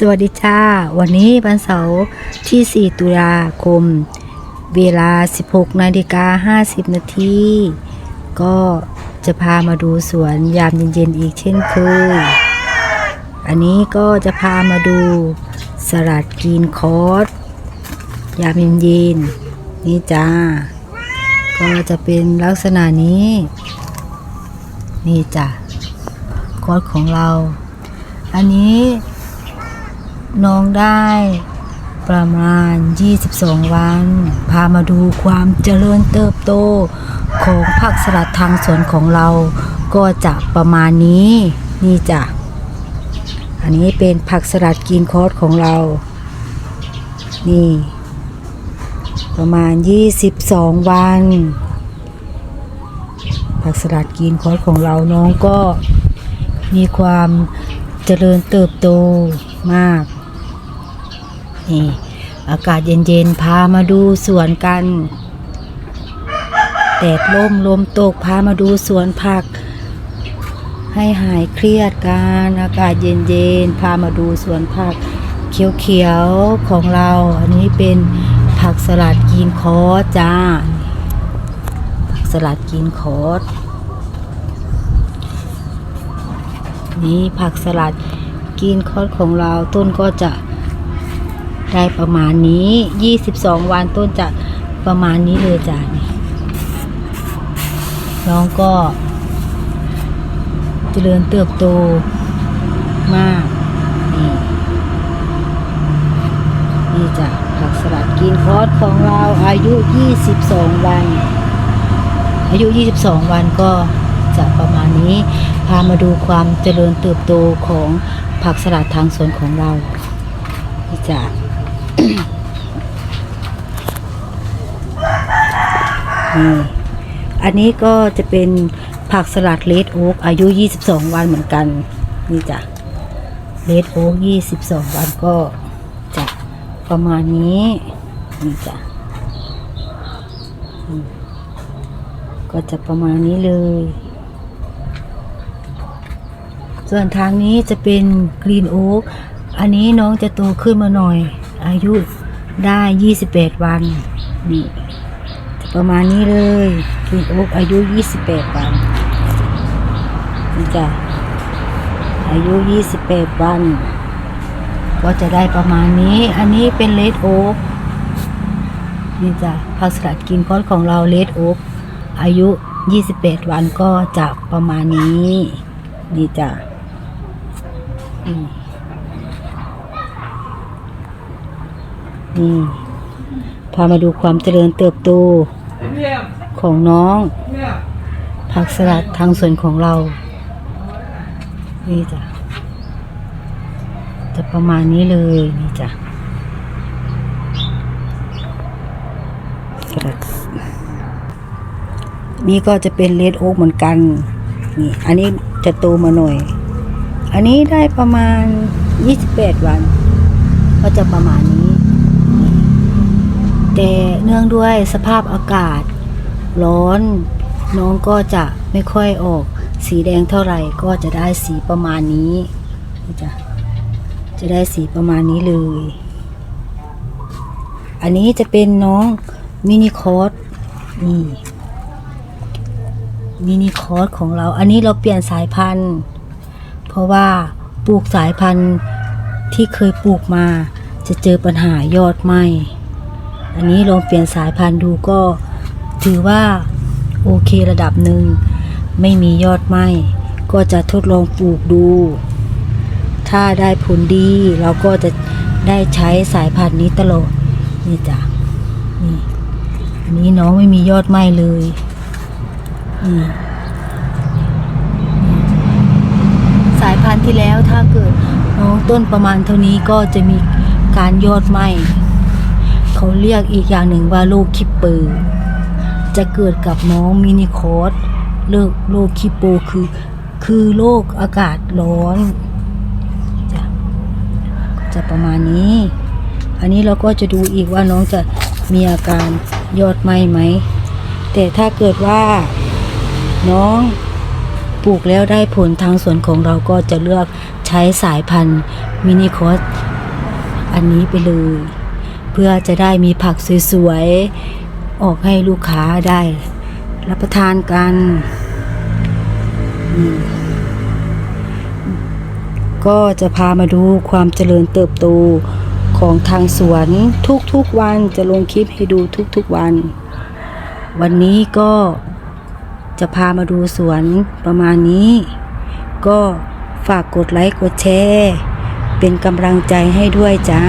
สวัสดีจ้า วันนี้วันเสาร์ที่ 4 ตุลาคม เวลา 16นาฬิกา50 นาที ก็จะพามาดูสวนยามเย็นๆอีกเช่นเคย อันนี้ก็จะพามาดูสลัดกรีนคอร์สยามเย็นๆนี่จ้า ก็จะเป็นลักษณะนี้ นี่จ้ะคอร์สของเรา อันนี้ น้องได้ ประมาณ 22 วัน พามาดูความเจริญเติบโตของผักสลัดทางสวนของเรา ก็จะประมาณนี้นี่จ้ะอันนี้เป็นผักสลัดกินคอร์สของเรา นี่ ประมาณ 22 วัน ผักสลัดกินคอร์สของเราน้องก็มีความเจริญเติบโตมาก นี่อากาศเย็นๆ พามาดูสวนกัน แดดล่มลมตก พามาดูสวนผัก ให้หายเครียดกัน อากาศเย็นๆ พามาดูสวนผักเขียวๆ ของเรา อันนี้เป็นผักสลัดกินคอร์สจ้า ผักสลัดกินคอร์สนี่ผักสลัดกินคอร์สของเราต้นก็จะ ได้ประมาณนี้ 22 วันต้นจะประมาณนี้เลยจ้ะนี่น้องก็เจริญเติบโตมาก นี่นี่จ้ะผักสลัดกินคอสของเราอายุ 22 วัน อายุ 22 วันก็จะประมาณนี้ พามาดูความเจริญเติบโตของผักสลัดทางสวนของเรานี่จ้ะ อันนี้ก็จะเป็นผักสลัดเลดโอ๊กอายุ 22 วันเหมือนกัน นี่จ้ะเลดโอ๊ก22 วันก็จะประมาณนี้ นี่จ้ะก็จะประมาณนี้เลย ส่วนทางนี้จะเป็นกรีนโอ๊กอันนี้น้องจะโตขึ้นมาหน่อย อายุได้28วันนี่จะประมาณนี้เลยกรีนโอ๊กอายุ28วันนี่จ้ะอายุ28วัน ก็จะได้ประมาณนี้ อันนี้เป็นเลดโอ๊กนี่จ้ะผักสลัดกินคอร์สของเราเลดโอ๊กอายุ28วันก็จะประมาณนี้ นี่จ้ะอืม นี่พามาดูความเจริญเติบโตของน้อง ผักสลัดทางส่วนของเรา นี่จ้ะ จะประมาณนี้เลยนี่จ้ะนี่ก็จะเป็นเลดโอ๊กเหมือนกัน นี่ อันนี้จะโตมาหน่อย อันนี้ได้ประมาณ 28 วัน ก็จะประมาณนี้ แต่เนื่องด้วยสภาพอากาศ ร้อนน้องก็จะไม่ค่อยออก สีแดงเท่าไหร่ก็จะได้สีประมาณนี้จะจะได้สีประมาณนี้เลย อันนี้จะเป็นน้องมินิคอร์สนี่มินิคอร์สของเรา อันนี้เราเปลี่ยนสายพันธุ์ เพราะว่าปลูกสายพันธุ์ที่เคยปลูกมาจะเจอปัญหายอดไหม อันนี้ลองเปลี่ยนสายพันธุ์ดูก็ถือว่าโอเคระดับหนึ่ง ไม่มียอดไหมก็จะทดลองปลูกดู ถ้าได้ผลดีเราก็จะได้ใช้สายพันธุ์นี้ตลอดนี่จ้ะนี่อันนี้น้องไม่มียอดไหมเลยสายพันธุ์ที่แล้วถ้าเกิดน้องต้นประมาณเท่านี้ก็จะมีการยอดไหม เขาเรียกอีกอย่างหนึ่งว่าโรคคิปเปอร์ จะเกิดกับน้องมินิคอร์สโรคโรคคิปโปคือ คือโรคอากาศร้อนจะจะประมาณนี้ อันนี้เราก็จะดูอีกว่าน้องจะมีอาการยอดไหมไหม แต่ถ้าเกิดว่าน้องปลูกแล้วได้ผลทางสวนของเราก็จะเลือกใช้สายพันธุ์มินิคอร์สอันนี้ไปเลย เพื่อจะได้มีผักสวยๆ ออกให้ลูกค้าได้ รับประทานกัน ก็จะพามาดูความเจริญเติบโตของทางสวนทุกๆวันจะลงคลิปให้ดูทุกๆวัน วันนี้ก็จะพามาดูสวนประมาณนี้ ก็ฝากกดไลค์กดแชร์ เป็นกำลังใจให้ด้วยจ้า